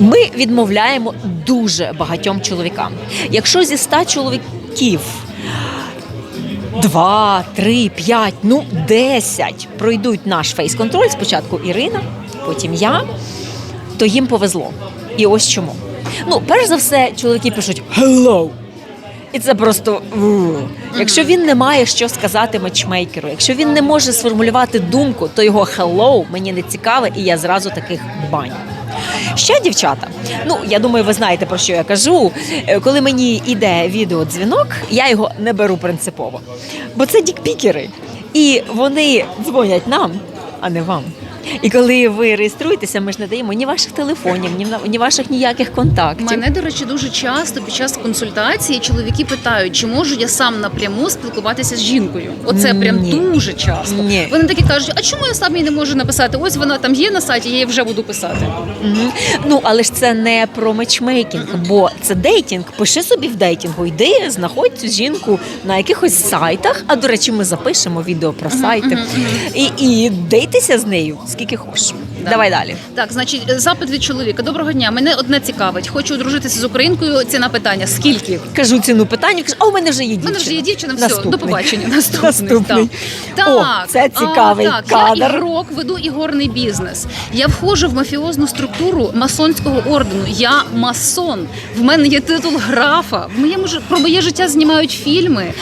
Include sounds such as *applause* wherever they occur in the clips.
Ми відмовляємо дуже багатьом чоловікам. Якщо зі 100 чоловіків два, три, п'ять, ну десять пройдуть наш фейс-контроль, спочатку Ірина, потім я, то їм повезло. І ось чому. Ну, перш за все, чоловіки пишуть «Hello». І це просто якщо він не має що сказати матчмейкеру, якщо він не може сформулювати думку, то його «hello» мені не цікаве, і я зразу таких баню. Ще дівчата, ну я думаю, ви знаєте про що я кажу. Е, Коли мені йде відеодзвінок, я його не беру принципово, бо це дікпікери, і вони дзвонять нам, а не вам. І коли ви реєструєтеся, ми ж не даємо ні ваших телефонів, ні, ні ваших ніяких контактів. Мене, до речі, дуже часто під час консультації чоловіки питають, чи можу я сам напряму спілкуватися з жінкою. Оце прям Ні. дуже часто. Ні. Вони такі кажуть, а чому я сам їй не можу написати? Ось вона там є на сайті, я її вже буду писати. Мгм. Ну але ж це не про матчмейкінг, бо це дейтінг. Пиши собі в дейтингу, йди, знаходь цю жінку на якихось сайтах. А до речі, ми запишемо відео про сайти і, і дейтеся з нею скільки хочеш. Да. Давай далі. Так, значить, запит від чоловіка. Доброго дня. Мене одне цікавить. Хочу одружитися з українкою. Ціна питання: скільки? Кажу ціну питання, кажу, а у мене вже є дівчина. У мене вже є дівчина, все, Наступний. до побачення. *laughs* Наступний. Наступний. Так. О, Так. це цікавий а, так. кадр. Я ігрок, веду ігорний бізнес. Я входжу в мафіозну структуру масонського ордену. Я масон. В мене є титул графа. В моєму ж про моє життя знімають фільми.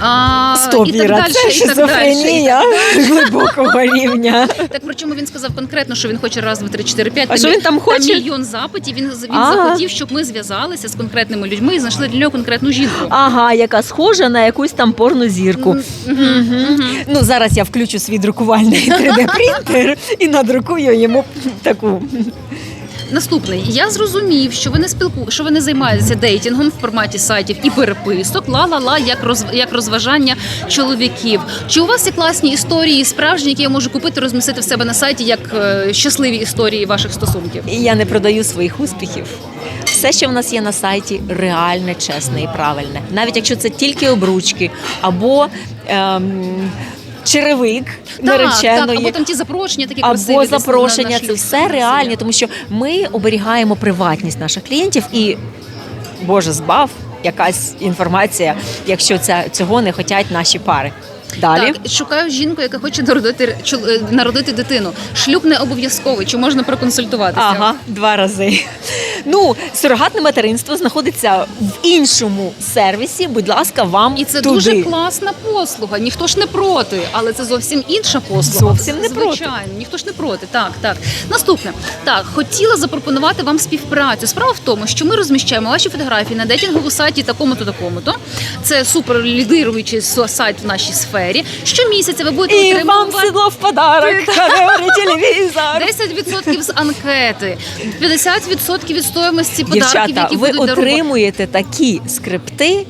А, Стоп, і так Віра, далі, це і так далі. шизофренія глибокого рівня. Так причому він сказав конкретно, що він хоче раз, два, три, чотири, п'ять. А що він там хоче? мільйон запитів. Він, він Ага. захотів, щоб ми зв'язалися з конкретними людьми і знайшли для нього конкретну жінку. Ага, яка схожа на якусь там порну зірку. Ну зараз я включу свій друкувальний *laughs* 3D-принтер і надрукую йому таку. Наступний я зрозумів, що ви не спілку, що ви не займаєтеся дейтингом в форматі сайтів і переписок, ла-ла-ла, як роз як розважання чоловіків. Чи у вас є класні історії справжні, які я можу купити, розмістити в себе на сайті як е, щасливі історії ваших стосунків? Я не продаю своїх успіхів. Все, що в нас є на сайті, реальне, чесне і правильне. Навіть якщо це тільки обручки або ем, черевик нареченої. так, або там ті запрошення, такі красиві або запрошення. це все реальне, тому що ми оберігаємо приватність наших клієнтів і Боже збав якась інформація, якщо ця цього не хочуть наші пари. Далі. Так, шукаю жінку, яка хоче народити е, народити дитину. Шлюб не обов'язковий. Чи можна проконсультуватися? Ага, два рази. Ну, сурогатне материнство знаходиться в іншому сервісі. Будь ласка, вам І це туди. дуже класна послуга. Ніхто ж не проти, але це зовсім інша послуга. Зовсім не проти. Звичайно, ніхто ж не проти. Так, так. Наступне. Так, хотіла запропонувати вам співпрацю. Справа в тому, що ми розміщаємо ваші фотографії на дейтинговому сайті такому-то, такому-то. Це супер лідируючий сайт в нашій сфері. Щомісяця ви будете І вам сідло в подарок. *laughs* Телевізор. 10% з анкети, 50% від стоїмості подарків, Дівчата, які ви будуть отримуєте такі скрипти.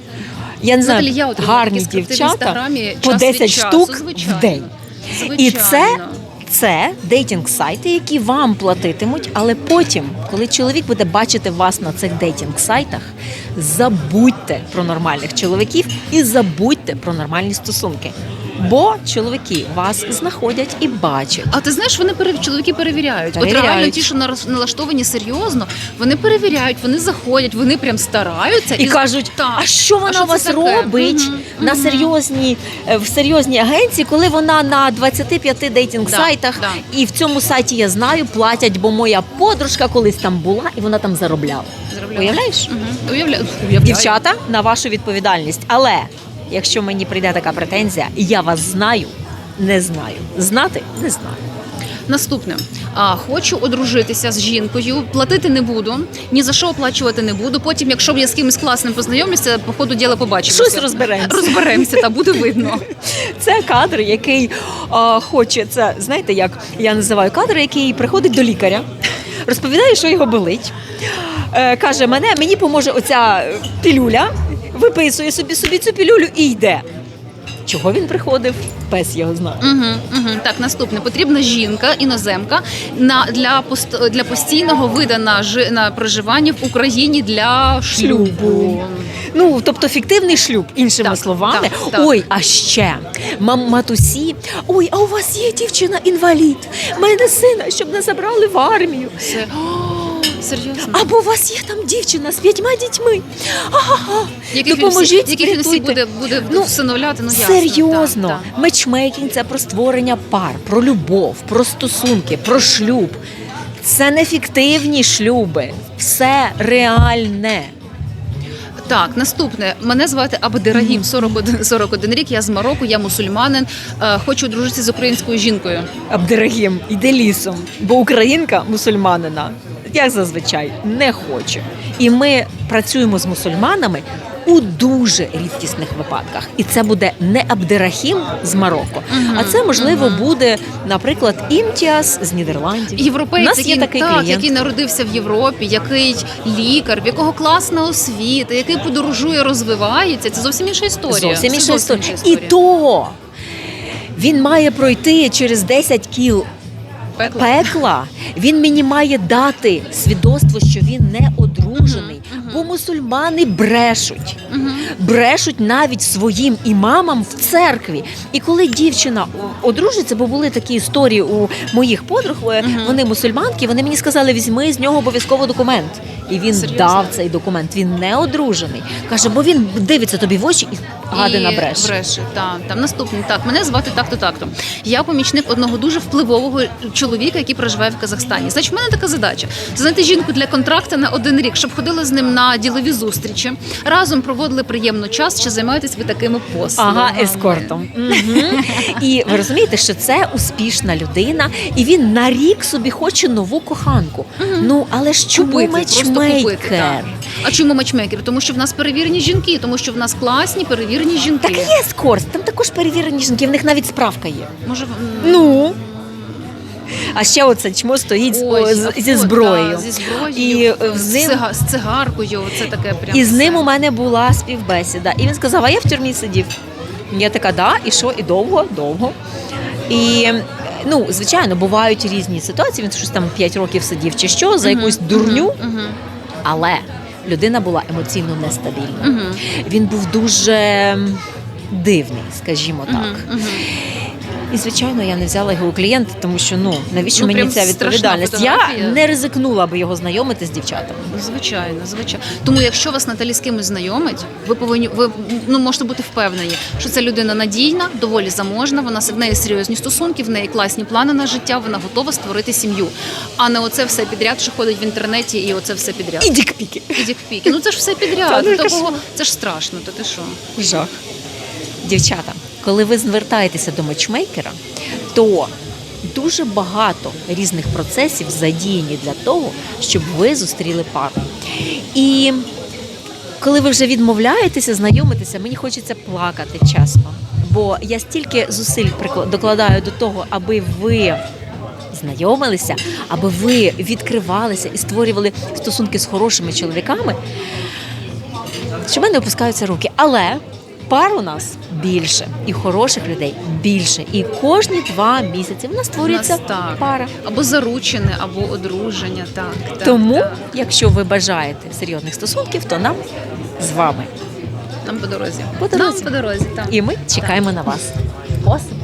Я не знаю, Наталі, я гарні такі скрипти в дівчата інстаграмі по час від 10 часу, штук звичайно. в день. І це, Звичайно. це дейтинг-сайти, які вам платитимуть, але потім, коли чоловік буде бачити вас на цих дейтинг-сайтах, забудьте про нормальних чоловіків і забудьте про нормальні стосунки. Бо чоловіки вас знаходять і бачать. А ти знаєш, вони перев... чоловіки перевіряють. От реально ті, що налаштовані серйозно, вони перевіряють, вони заходять, вони прям стараються І кажуть, так, а що вона що у вас таке? робить Мгм, на мгм. серйозній е, в серйозній агенції, коли вона на 25 дейтинг сайтах, Да, і в цьому сайті я знаю, платять, бо моя подружка колись там була і вона там заробляла. Заробляють. Уявляєш? Уявляю. Уявляю. Дівчата, на вашу відповідальність. Але якщо мені прийде така претензія, я вас знаю, не знаю. Знати не знаю. Наступне. А, хочу одружитися з жінкою, платити не буду, ні за що оплачувати не буду. Потім, якщо я з кимось класним познайомлюся, по ходу діла побачимося. Щось розберемося. Розберемося, та буде видно. *laughs* Це кадр, який а, хоче. Це знаєте, як я називаю кадр, який приходить до лікаря, розповідає, що його болить. Е, каже, мене мені поможе оця е, пілюля, виписує собі собі цю пілюлю і йде. Чого він приходив? Пес його знає. Угу, угу. Так, наступне. Потрібна жінка, іноземка на для пост для постійного вида на жи на проживання в Україні для шлюбу. Шлюбу. Ну, тобто фіктивний шлюб, іншими Так, словами. так, так. Ой, а ще мам матусі. Ой, а у вас є дівчина інвалід. Мене сина, щоб не забрали в армію. Це, Серйозно? Або у вас є там дівчина з п'ятьма дітьми. Ага, Яких він допоможіть, всі, яких він всі буде, буде Ну, всиновляти? Ну, ясно. Серйозно, Так, так. мечмейкінг це про створення пар, про любов, про стосунки, про шлюб. Це не фіктивні шлюби, все реальне. Так, наступне. Мене звати Абдерагім, 41, 41 рік. Я з Марокко, я мусульманин. Е, Хочу одружитися з українською жінкою. Абдерагім, іди лісом, бо українка мусульманина, як зазвичай, не хоче. І ми працюємо з мусульманами у дуже рідкісних випадках. І це буде не Абдерахім з Марокко, а це можливо буде, наприклад, Імтіас з Нідерландів. У нас є який, такий так, клієнт. який народився в Європі, який лікар, в якого класна освіта, який подорожує, розвивається. Це зовсім інша історія. Зовсім інша історія. І то він має пройти через 10 кіл Пекло. пекла. Він мені має дати свідоцтво, що він не одружений, бо мусульмани брешуть. Брешуть навіть своїм імамам в церкві. І коли дівчина одружиться, бо були такі історії у моїх подруг, е, вони мусульманки, вони мені сказали, візьми з нього обов'язково документ. І він Серйозно? дав цей документ. Він не одружений. Каже, бо він дивиться тобі в очі і гадина І бреше. бреше. Так, там наступний. Так, мене звати так-то так-то. Я помічник одного дуже впливового чоловіка, який проживає в Казахстані. Значить, в мене така задача: знайти жінку для контракту на один рік, щоб ходили з ним на ділові зустрічі, разом проводили приємно час. Чи займаєтесь ви такими послугами? Ага, ескортом. І ви розумієте, що це успішна людина, і він на рік собі хоче нову коханку. Ну але ж чому Купити? Так. А чому матчмейкер? Тому що в нас перевірені жінки, тому що в нас класні перевірені жінки. Так є ескорт, там також перевірені жінки, в них навіть справка є. Може, м, Ну. А ще оце чмо стоїть з- Ой, з- зі зброєю. да, зі зброєю, І, е, з з, ним- цига- з цигаркою. Це таке прям. І з ним все. у мене була співбесіда. І він сказав: а я в тюрмі сидів. Я така, да, і що? І довго, довго. І ну, звичайно, бувають різні ситуації. Він щось там 5 років сидів чи що за якусь дурню, але людина була емоційно нестабільна. Він був дуже дивний, скажімо так. І звичайно, я не взяла його у клієнт, тому що ну навіщо Ну, мені ця відповідальність? Я не ризикнула би його знайомити з дівчатами. Звичайно, звичайно. Тому якщо вас Наталі з кимось знайомить, ви повинні ви ну можете бути впевнені, що ця людина надійна, доволі заможна. Вона в неї серйозні стосунки, в неї класні плани на життя. Вона готова створити сім'ю, а не оце все підряд, що ходить в інтернеті, і оце все підряд. І дікпіки. І дікпіки. Ну це ж все підряд. Ну, Такого це ж страшно. То ти що? Жах. Дівчата, коли ви звертаєтеся до матчмейкера, то дуже багато різних процесів задіяні для того, щоб ви зустріли пару. І коли ви вже відмовляєтеся знайомитися, мені хочеться плакати чесно. Бо я стільки зусиль докладаю до того, аби ви знайомилися, аби ви відкривалися і створювали стосунки з хорошими чоловіками, що в мене опускаються руки. Але пар у нас більше, і хороших людей більше. І кожні два місяці в нас створюється так. пара. Або заручене, або одруження. Так, так Тому, так. якщо ви бажаєте серйозних стосунків, то нам з вами. нам по дорозі. По дорозі. Нам по дорозі. Так. І ми чекаємо на вас. Осип.